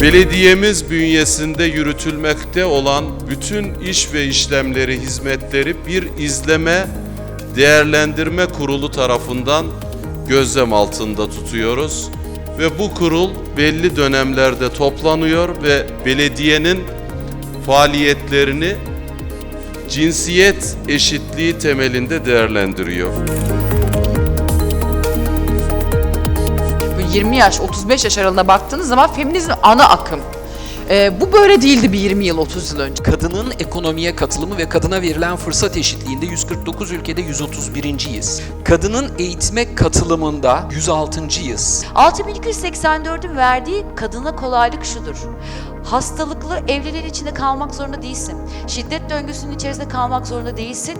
Belediyemiz bünyesinde yürütülmekte olan bütün iş ve işlemleri, hizmetleri bir izleme, değerlendirme kurulu tarafından gözlem altında tutuyoruz. Ve bu kurul belli dönemlerde toplanıyor ve belediyenin faaliyetlerini cinsiyet eşitliği temelinde değerlendiriyor. 20 yaş, 35 yaş aralığına baktığınız zaman feminizm ana akım. Ee, bu böyle değildi bir 20 yıl, 30 yıl önce. Kadının ekonomiye katılımı ve kadına verilen fırsat eşitliğinde 149 ülkede 131.yiz. Kadının eğitime katılımında 106.yiz. 6284'ün verdiği kadına kolaylık şudur. Hastalıklı evliliğin içinde kalmak zorunda değilsin. Şiddet döngüsünün içerisinde kalmak zorunda değilsin.